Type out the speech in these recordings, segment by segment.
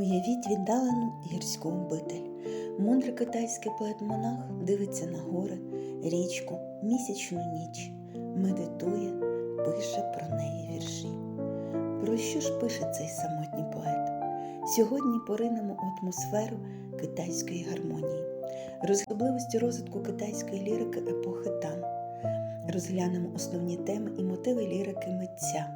Уявіть віддалену гірську обитель. Мудрий китайський поет-монах дивиться на гори, річку, місячну ніч, медитує, пише про неї вірші. Про що ж пише цей самотній поет? Сьогодні поринемо у атмосферу китайської гармонії, розглядливості розвитку китайської лірики епохи Тан. Розглянемо основні теми і мотиви лірики митця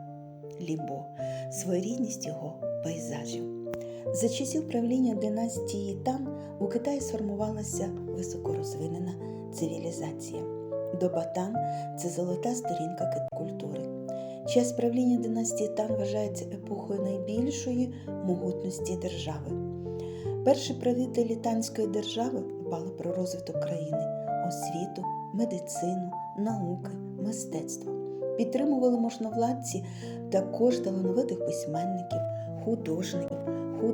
Лібо, своєрідність його пейзажів. За часів правління династії Тан у Китаї сформувалася високорозвинена цивілізація. Доба Тан це золота сторінка культури. Час правління династії Тан вважається епохою найбільшої могутності держави. Перші правителі танської держави дбали про розвиток країни, освіту, медицину, науки, мистецтво. Підтримували можновладці також талановитих письменників, художників,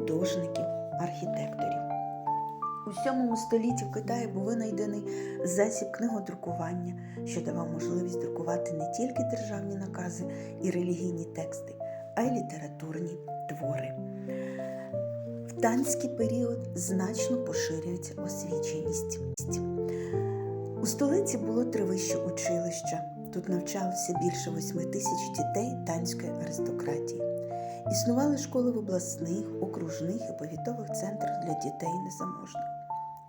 художників, архітекторів. У сьомому столітті в Китаї був винайдений засіб книгодрукування, що давав можливість друкувати не тільки державні накази і релігійні тексти, а й літературні твори. В танський період значно поширюється освіченість. У столиці було три вищі училища. Тут навчалося більше восьми тисяч дітей танської аристократії. Існували школи в обласних, окружних і повітових центрах для дітей незаможних.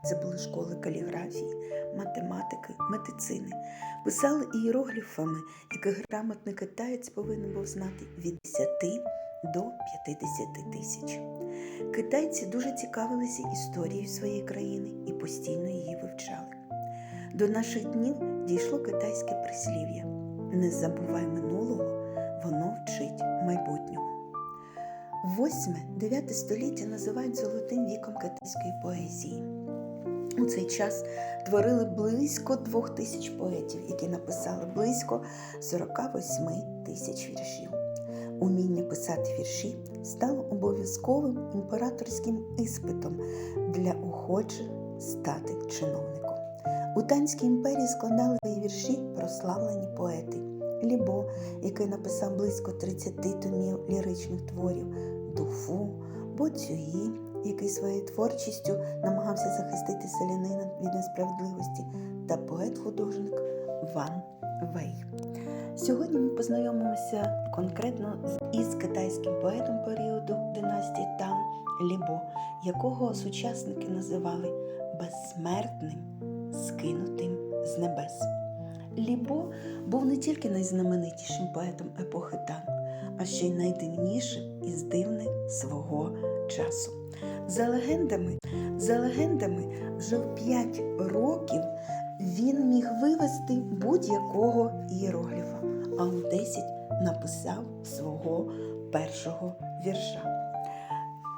Це були школи каліграфії, математики, медицини. Писали ієрогліфами, яких грамотний китаєць повинен був знати від 10 до 50 тисяч. Китайці дуже цікавилися історією своєї країни і постійно її вивчали. До наших днів дійшло китайське прислів'я Не забувай минулого, воно вчить майбутнього. Восьме-дев'яте століття називають золотим віком китайської поезії. У цей час творили близько двох тисяч поетів, які написали близько 48 тисяч віршів. Уміння писати вірші стало обов'язковим імператорським іспитом для охочих стати чиновником. У Танській імперії складали вірші прославлені поети Лібо, який написав близько 30 томів ліричних творів, Дуфу, Боцюї, який своєю творчістю намагався захистити селянина від несправедливості, та поет-художник Ван Вей. Сьогодні ми познайомимося конкретно із китайським поетом періоду династії Тан Лібо, якого сучасники називали безсмертним, скинутим з небес. Лібо був не тільки найзнаменитішим поетом епохи Тан, а ще й найдивнішим із дивних свого часу. За легендами, за легендами, вже в 5 років він міг вивести будь-якого ієрогліфа, а у 10 написав свого першого вірша.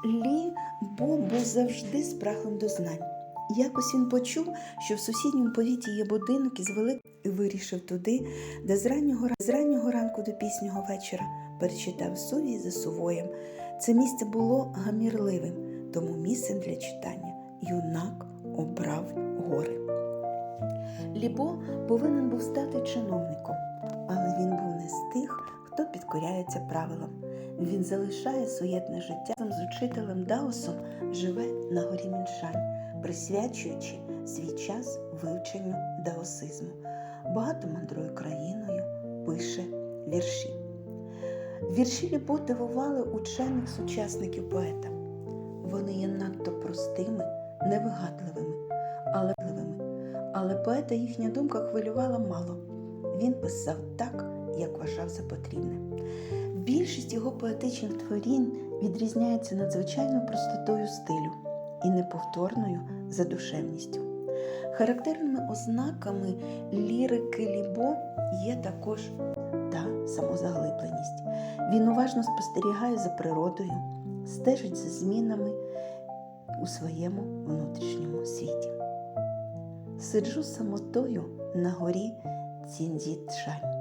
Лі Бо був завжди спраглим до знань. Якось він почув, що в сусідньому повіті є будинок із великим і вирішив туди, де з раннього, з раннього ранку до пізнього вечора перечитав сувій за сувоєм. Це місце було гамірливим, тому місцем для читання юнак обрав гори. Лібо повинен був стати чиновником, але він був не з тих, хто підкоряється правилам. Він залишає суєтне життя з учителем Даосом, живе на горі Міншань, присвячуючи свій час вивченню даосизму. Багато мандрує країною, пише вірші. Вірші Лібо дивували учених сучасників поета. Вони є надто простими, невигадливими, але але поета їхня думка хвилювала мало. Він писав так, як вважав за потрібне. Більшість його поетичних творінь відрізняється надзвичайною простотою стилю і неповторною задушевністю. Характерними ознаками лірики Лібо є також та самозаглибленість. Він уважно спостерігає за природою, стежить за змінами у своєму внутрішньому світі. Сиджу самотою на горі Ціндзітшань.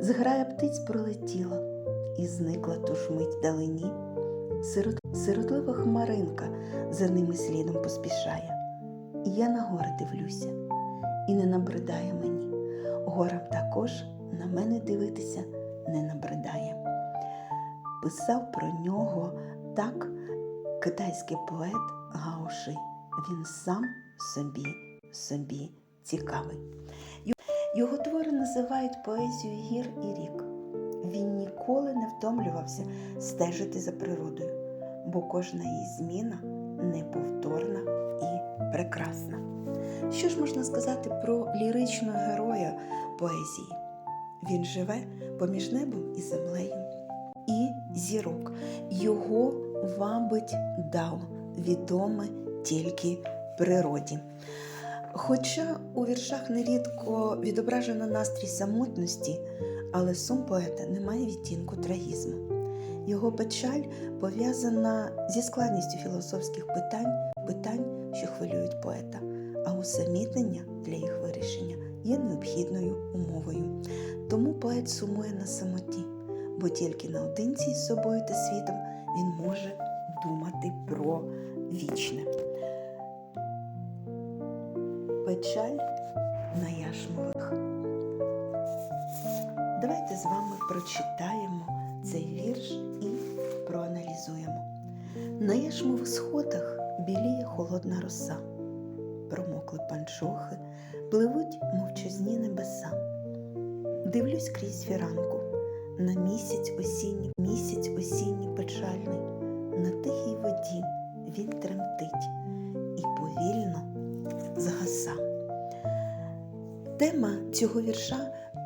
Зграя птиць пролетіла і зникла ту ж мить далині. Сирот... Сиротлива хмаринка за ними слідом поспішає. І я на гори дивлюся, і не набридає мені. Горам також на мене дивитися не набридає. Писав про нього так китайський поет Гаоши. Він сам собі собі цікавий. Його твори називають поезією гір і рік. Він ніколи не втомлювався стежити за природою, бо кожна її зміна неповторна і прекрасна. Що ж можна сказати про ліричного героя поезії? Він живе поміж небом і землею і зірок. Його вабить дав відоме тільки природі. Хоча у віршах нерідко відображено настрій самотності, але сум поета не має відтінку трагізму. Його печаль пов'язана зі складністю філософських питань, питань, що хвилюють поета, а усамітнення для їх вирішення є необхідною умовою. Тому поет сумує на самоті, бо тільки наодинці з собою та світом він може думати про вічне. Печаль на яшмових. Давайте з вами прочитаємо цей вірш і проаналізуємо. На яшмових сходах біліє холодна роса, промокли панчохи, пливуть мовчазні небеса. Дивлюсь крізь фіранку на місяць осінній, місяць осінній печальний, на тихій воді він тремтить і повільно згаса. Тема цього вірша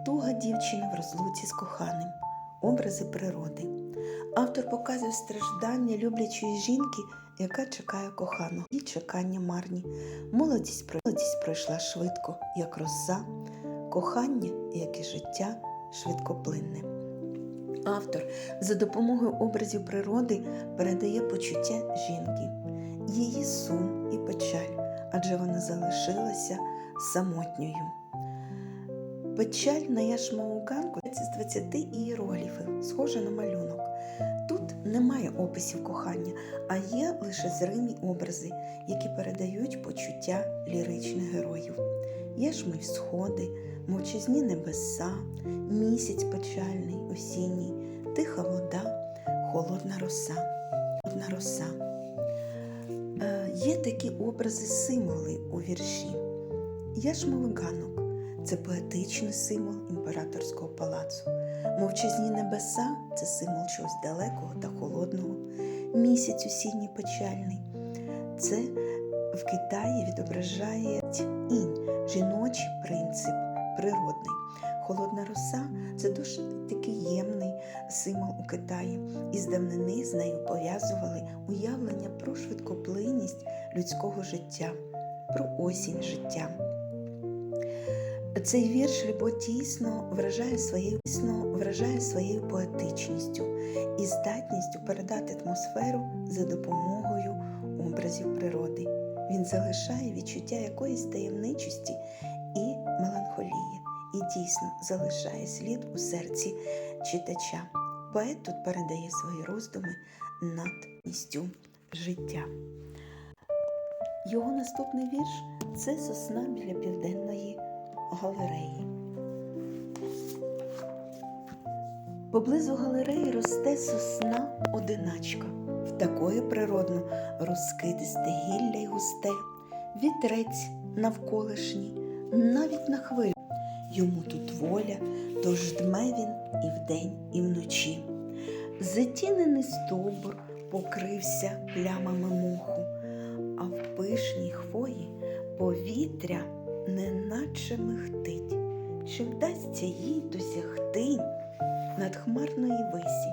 туга дівчини в розлуці з коханим, образи природи. Автор показує страждання люблячої жінки, яка чекає коханого, і чекання марні. Молодість, молодість пройшла швидко, як роса, кохання, як і життя, швидкоплинне. Автор за допомогою образів природи передає почуття жінки, її сум і печаль, адже вона залишилася самотньою. Печаль на яшмову з 20 ієрогліфів, схоже на малюнок. Тут немає описів кохання, а є лише зримі образи, які передають почуття ліричних героїв. Яшмові сходи, мовчазні небеса, місяць печальний, осінній, тиха вода, холодна роса. Холодна роса. Е, Є такі образи символи у вірші. Яшмовий ганок це поетичний символ імператорського палацу. Мовчазні небеса це символ чогось далекого та холодного. Місяць осінній печальний. Це в Китаї відображає інь, жіночий принцип, природний. Холодна роса це дуже такий ємний символ у Китаї, і з давнини з нею пов'язували уявлення про швидкоплинність людського життя, про осінь життя. Цей вірш Лібо тісно вражає своєю тісно вражає своєю поетичністю і здатністю передати атмосферу за допомогою образів природи. Він залишає відчуття якоїсь таємничості і меланхолії, і дійсно залишає слід у серці читача. Поет тут передає свої роздуми над місцю життя. Його наступний вірш це сосна біля південної галереї. Поблизу галереї росте сосна одиначка, в такої природно розкидисте гілля й густе, вітрець навколишній, навіть на хвилю. Йому тут воля, тож дме він і вдень, і вночі. Затінений стовбур покрився плямами моху, а в пишній хвої повітря неначе михтить, чи вдасться їй досягти над хмарної висі,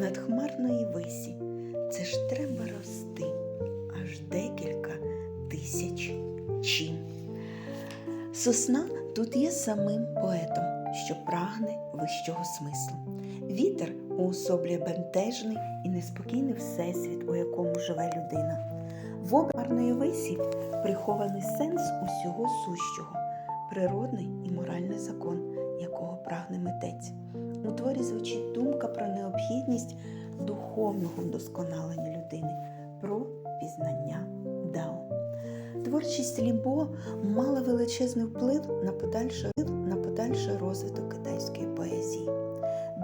над хмарної висі. Це ж треба рости аж декілька тисяч чим. Сосна тут є самим поетом, що прагне вищого смислу. Вітер уособлює бентежний і неспокійний всесвіт, у якому живе людина. В обмарної висі прихований сенс усього сущого, природний і моральний закон, якого прагне митець. У творі звучить думка про необхідність духовного вдосконалення людини, про пізнання Дао. Творчість Лібо мала величезний вплив на подальший, на подальший розвиток китайської поезії.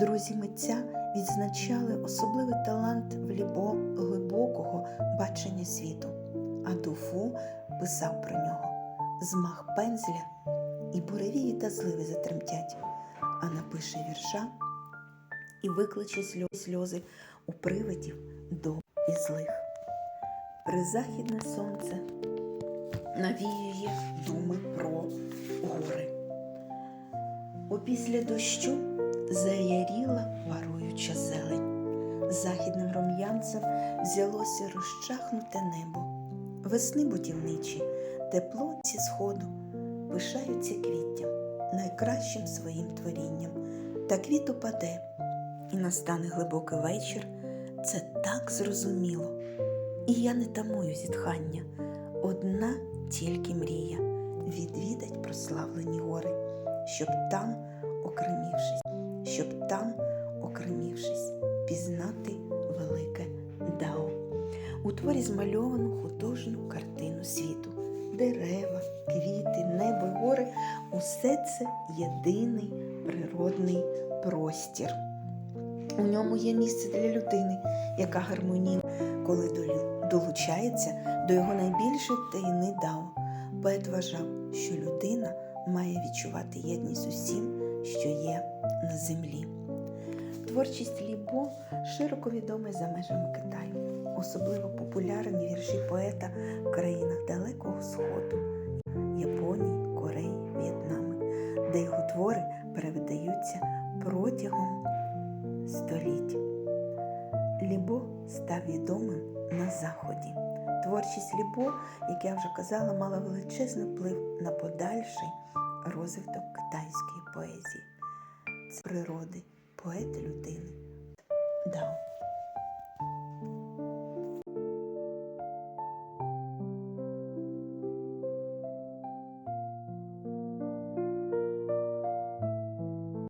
Друзі митця відзначали особливий талант в Лібо глибокого бачення світу, а Дуфу писав про нього змах пензля і буревії та зливи затремтять, а напише вірша і викличе сльо- сльози у привидів доб і злих. Призахідне сонце навіює думи про гори. Опісля дощу заяріла паруюча зелень. Західним рум'янцем взялося розчахнуте небо. Весни будівничі, тепло ці сходу пишаються квіттям, найкращим своїм творінням. Та квіт упаде, і настане глибокий вечір. Це так зрозуміло. І я не тамую зітхання. Одна тільки мрія відвідать прославлені гори, щоб там, окремівшись, щоб там, окремівшись, пізнати велике Дао. У творі змальовану художню картину світу. Дерева, квіти, небо, й гори усе це єдиний природний простір. У ньому є місце для людини, яка гармонійно, коли долучається до його найбільшої таїни Дао. Поет вважав, що людина має відчувати єдність усім, землі. Творчість Лібо широко відома за межами Китаю. Особливо популярні вірші поета в країнах Далекого Сходу, Японії, Кореї, В'єтнаму, де його твори перевидаються протягом століть. Лібо став відомим на Заході. Творчість Лібо, як я вже казала, мала величезний вплив на подальший розвиток китайської поезії природи, поет людини. Дав.